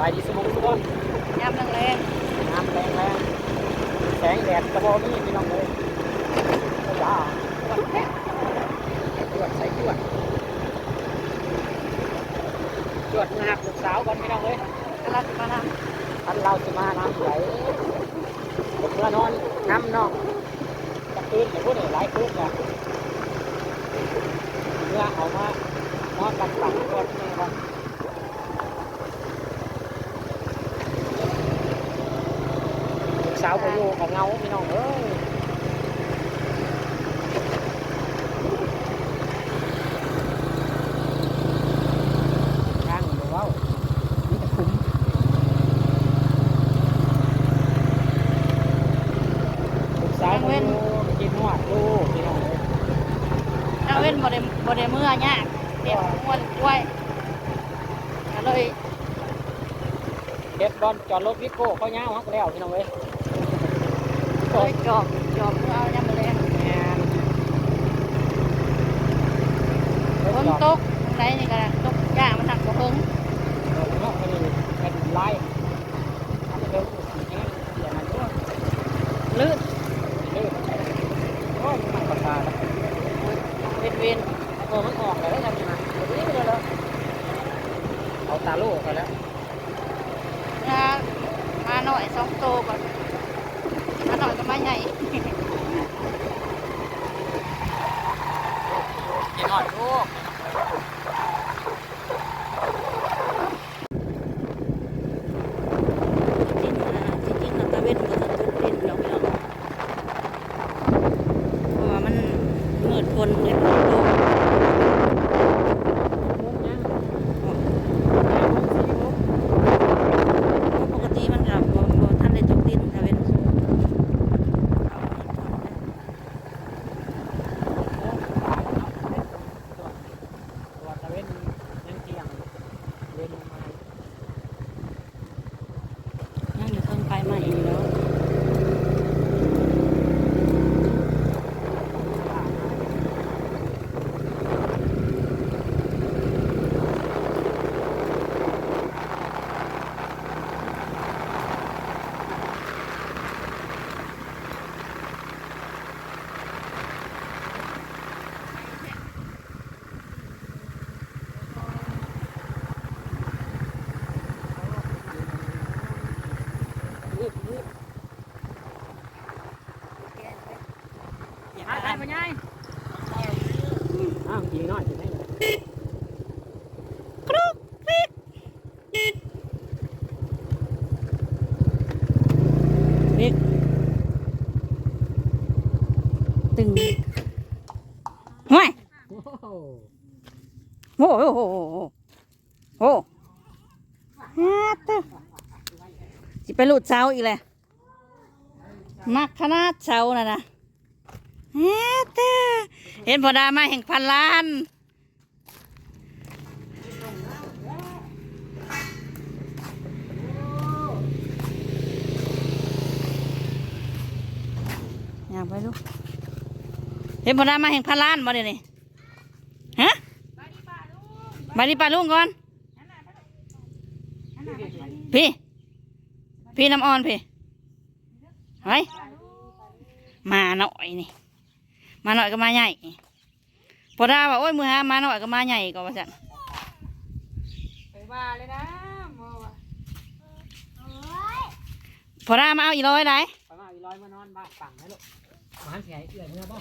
บายดีสุขุสุขคนยามแรงน้ำแรงแรงแสงแดดกระบอกนี่พี่น้องเลยจ้าจวดใส่จวดจวดมาหักลูกสาวก่อนพี่น้องเลยๆกำลังมาทท่านเราจะมาน้ำไหลผมเมื่อนอนน้ำนอกจะคืนแต่พวกนี้หลายคืนกันเมื่อเอามานอนกันปั่นก่อนแม่ก่อนลูก สาวไปอยู่กับเงาพี่น้องเอ้ยย่างอยู่เว้านี่จะคุ้มลูกสาวไปอยู่กินหอดลูกพี่น้องเอ้ยำถ้าเว้นบ่ได้บ่ได้เมื่อยากเก็บม้วนกล้วยก็เลยเก็บบอลจอดรถวิโก้เขาย่างฮักแล้วพี่น้องเอ้ย เคยจอบจอบเอายามแรงแม่นฝนตกตรงไหนนี่ก็ตกยากมันหักบ่เพิ่งเออเนาะม่ได้เป็นลายทำเร็วอย่างนั้นอย่างนั้นด้วยลื่นลื่นโอ้ยมันปากกาแล้วเวนเวนเออมันออกแล้วได้ยังไงนี่เลยแล้วเอาตาโล่ไปแล้วมาหน่อยสองโตก่อน มาหน่อยก็มาใหญ่กินหอยลูก จริงๆนะจริงๆนะตะเวนก็จะตกเล่นดอกพี่น้องเพราะว่ามันมืดคนเลยฝนตก มุกยังมุกสีมุก ปกติมันกับบ่บ่ท่านได้ตกดินตะเวนเอา ตัวตะเวนยังเที่ยงเว้นมา ยังอยู่เทิงไปมาอีกแล้ว รีบรีบหาทางไปไงอ้าวยิงน้อยจะได้เลย กรุกกริกเด็กตึงห่วย โอ้โหโอ้โหโอ้โหโอ้โหฮัตเตอร์สิไปหลุดเสาอีกเลยมักขนาดเสาน่ะนะฮัตเตอร์เห็นพอดามาแห่งพันล้านอยากไปดูเห็นพอดามาแห่งพันล้านบ่เดี๋ยวนี้ มาดิป้าลุงก่อน พี่ พี่น้ำอ่อนพี่เฮ้ยมาหน่อยนี่ มาหน่อยก็มาใหญ่พอได้ว่าโอ้ยมือหามาหน่อยก็มาใหญ่ก็ว่าจันไปว่าเลยนะโมวะพอได้มาเอาอีร้อยได้ไปมาอีร้อยมานอนบ้านฝั่งนะลูกมาหันสิใหญ่เอื่อยเมื่อบ่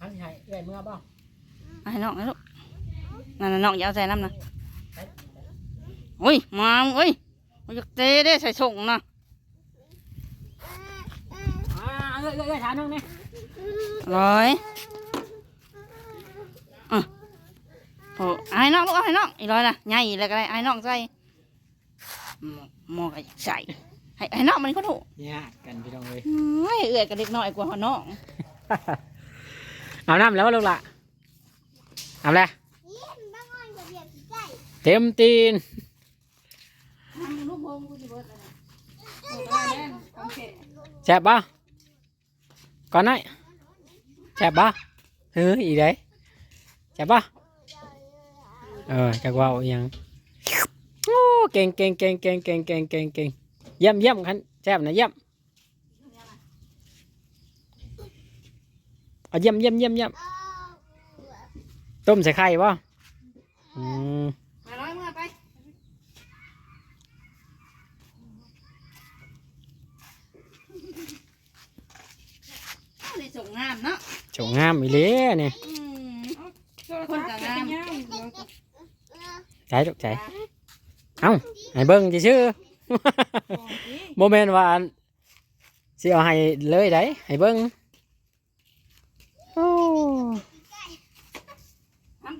หันสิใหญ่เอื่อยเมื่อบ่ ไอ้น้องไอ้ลูกนั่นน่ะน้องอย่าเอาใส่น้ำนะโอ้ยมาโอ้ยโอ้ยอยากเตะได้ใส่ส่งนะอ่าเอื่อยเอื่อยเอื่อยถามน้องนี่ร้อยอะโอ้ไอ้น้องลูกเอาไอ้น้องอีร้อยนะใหญ่แล้วก็ได้ไอ้น้องใส่หมอหมอก็ใส่ให้ไอ้น้องมันก็ถูกเนี่ยกันพี่น้องเลยเอ้ยเอื้อยกับเด็กน้อยกว่าหัวน้องอาบน้ำแล้วลูกละ อาบแล้วเต็มตีนลูกพงกูจะเบิดอะไรแซ่บบ่ก่อนหน่อยแซ่บบ่เฮ้ยอีไดแซ่บบ่เเออจักเว่าอหยังโอ้เก่งเก่งเก่งเก่งเก่งเก่งเก่งเก่งเยี่ยมเยี่ยมคันแซ่บนะเยี่ยมเอาเยี่ยมเยี่ยมเยี่ยมเยี่ยม ต้มใส่ไข่ป่ะอืมมาร้อยเมื่อไปในส่งงามเนาะโฉงงามอีเลยนี่อืมคนกับงามใจตกใจ เอ้าให้เบิ้งจะชื่อโมเมนต์ว่าอันสิเอาให้เลยได้ให้เบิ้งโอ้ทำ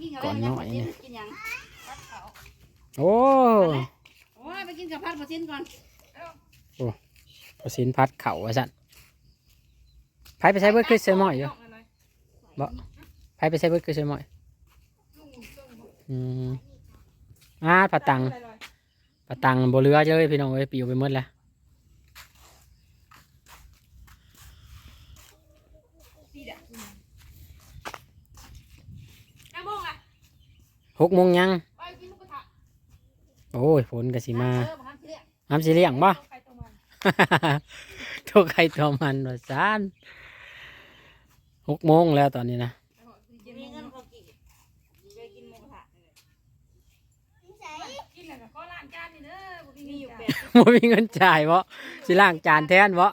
กินกับก่อนหน่อยเนี่ยกินหยังโอ้โอ้ยไปกินกับพัดปลาชิ้นก่อนพอสินพัดเข่าว่าสั่นไผไปใช้เบิร์ดคือเซมอยอยู่ไผไปใช้เบิร์ดคือเซมอยอืมอ่าปลาตังปลาตังบเรือเลยพี่น้องเอ้ยปิวไปหมดแล้ว หกโมงยัง โอ้ยฝนกะสิมาน้ำสีเลี้ยงบ่ทุกใครตัวมันวะซานหกโมงแล้วตอนนี้นะบ่มีเงินจ่ายวะสิล่างจานแทนวะ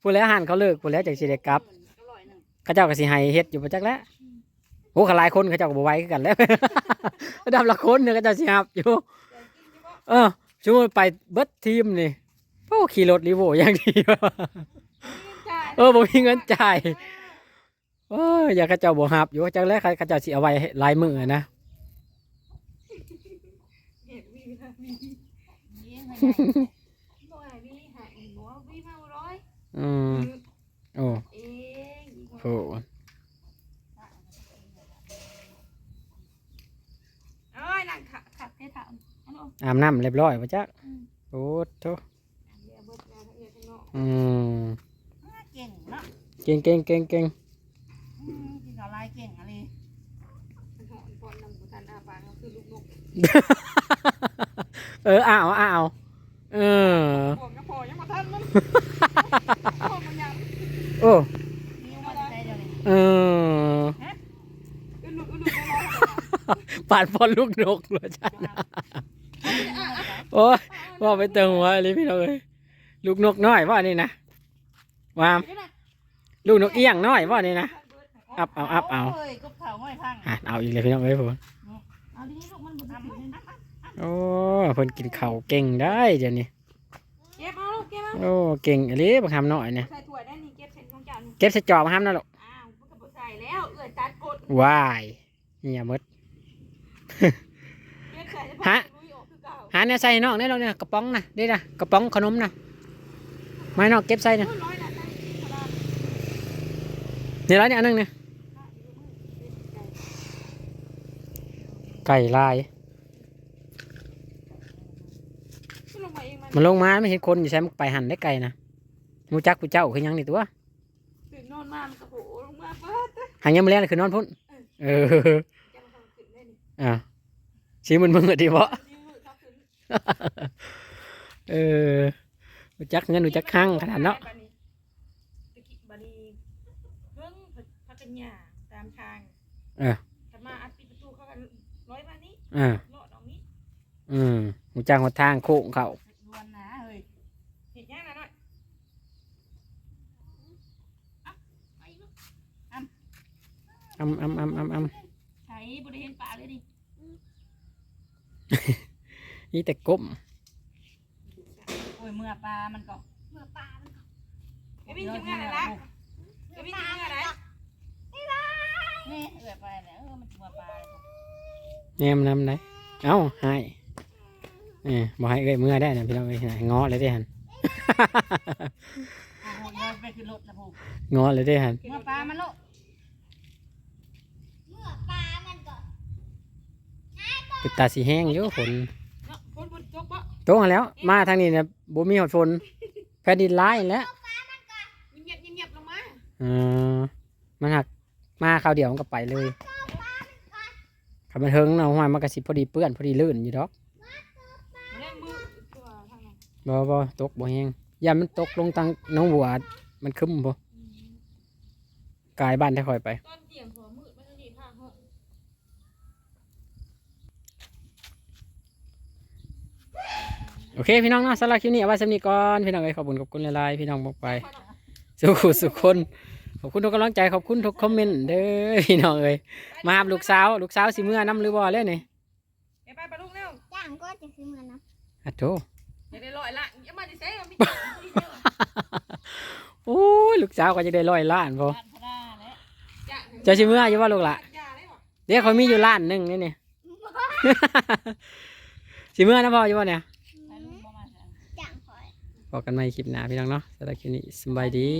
ผู้แล้วหันเขาเลิกผู้แล้วจากสีเด็กกับเขาเจ้าก็สีไฮเฮ็ดอยู่ประจักแล้ว อ้ขหลายคนเขาเจ้าก็บ่ไหวคือกันแล้ว ระดับละคนเนี่ยเขาเจ้าสิฮับอยู่ เออช่วยไปเบิดทีมนี่โอ้ขี่รถรีโวอย่างดีวะเออบ่มีเงินจ่ายโอ้ยอย่าเขาเจ้าบ่ฮับอยู่จักแล้วเขาเจ้าสิเอาไว้ให้หลายมื้อนะำเรียบร้อยบ่จ้ะโอ้โถอืมเก่งเนาะเก่งเก่งเก่งเก่งกินกับลายเก่งอะไรเอออ้าวอ้าวเออโอ้เออ ปาดพอลูกนกเหรอจ้นโอ้ยว่าไปเติมหัวเลยพี่น้องเอ้ยลูกนกน้อยว่านี่นะวามลูกนกเอี้ยงน้อยว่านี่นะอับเอาอับเอาเอาอีกเลยพี่น้องเอ้ยผมโอ้เพนกินเข่าเก่งได้เดี๋ยวนี้โอ้เก่งอะไรบังคับหน่อยเนี่ยเก็บใส่จอบห้ามนหรอกวายเนี่ยมด ฮะลุยออกคือเก่าหาเนี่ยใส่นอกเนี่ยเราเนี่ยกระป๋องนะนี่นะกระป๋องขนมนะไม้นอกเก็บใส่นะโอ้ยร้อยละได้ขนาดนี่ร้านเนี่ยอันนึงเนี่ยไก่ลายขึ้นลงมาเองมันมันลงมาไม่เห็นคนอยู่ใช้มุกไปหันได้ไก่นะมูจักกูเจ้าคือหยังนี่ตัวตื่นนอนมามันก็โผล่ลงมาเปิดหางยังไม่เลี้ยงคือนอนพุ่นเออจะมา ทำขึ้นได้นี่อะชี้มันมึงอะดีบ่นิ้วมือทับขึ้นเออรู้จักเงินรู้จักข้างขนาดเนาะตะกี้บัดนี้เพิ่งพักกันหญ้าตามทางเออถ้ามาอัดปิดประตูเขาก็ร้อยมานี้อ่าโลดออกนี้อืมรู้จักหัวทางโค้งเขาดวนนะเฮ้ยเห็นยังนะหน่อยอะไปลูกอำอำอำอำอใช้บริเวณป่าเลยดิำ นี่แต่ก้มโอ้ยเมื่อปลา มันก็เมื่อปลามันก็ไอ้วิ่งทำงานอะไรล่ะไอ้วิ่งทำงานอะไรนี่เอือไปแล้วเออมันเมื่อปลาแนมนำไหนเอ้าให้เออบอกให้เอ้ยเมื่อได้นะพี่น้องเอ้ยให้ง้อเลยได้หันโอ้โหเดินไปขึ้นรถนะพูง้อเลยได้หันเมื่อปลามันโล กปิดตาสีแห้งอยู่ฝนเนาะคนบนจกปะโตมาแล้ว มาทางนี้นะบ่มีหดฝนแผ่นดินร้ายแล้วเงียบเงียบลงมาเออมันหักมาคราวเดียวมันก็ไปเลยเขับมันเทิงเนาะห้อยมันก็สิพอดีเปื้อนพอดีลื่นอยู่ดอกเล่นมือตัวทางนั้นบ่บ่ตกบ่แห้งยามมันตกลงตังน้องบัวมันคึ้มบ่กายบ้านได้ค่อยไปตอนเตียงหัวมืดมันจะดีข้างห้อง โอเคพี่น้องเนาะสำหรับคลิปนี้เอาไว้สำนี้ก่อนพี่น้องเอ้ยขอบคุณขอบคุณหลายๆพี่น้องบอกไป สุขสุขคนขอบคุณทุกกำลังใจขอบคุณทุกคอมเมนต์เด้อพี่น้องเอ้ยมาหาลูกสาวลูกสาวสิเมื่อน้ำหรือบ่แล้วนี่ไปไปไปลูกเร็วจ้างก็จะซื้อมานะอะโถอย่าได้ลอยละอย่ามาดิเซ่มีโอ้ยลูกสาวก็จะได้ร้อยล้านพอบ้านพระและเจะสิเมื่ออยู่ว่าลูกละยาได้หรอเดี๋ยวเขามีอยู่ล้านหนึ่งนี่นี่สิเมื่อนะพ่ออยู่ว่าเนี่ย ไปลุงบ่มาจ้ะ จ้างคอย บอกกันใหม่คลิปหน้าพี่น้องเนาะสำหรับคลิปนี้สบายดี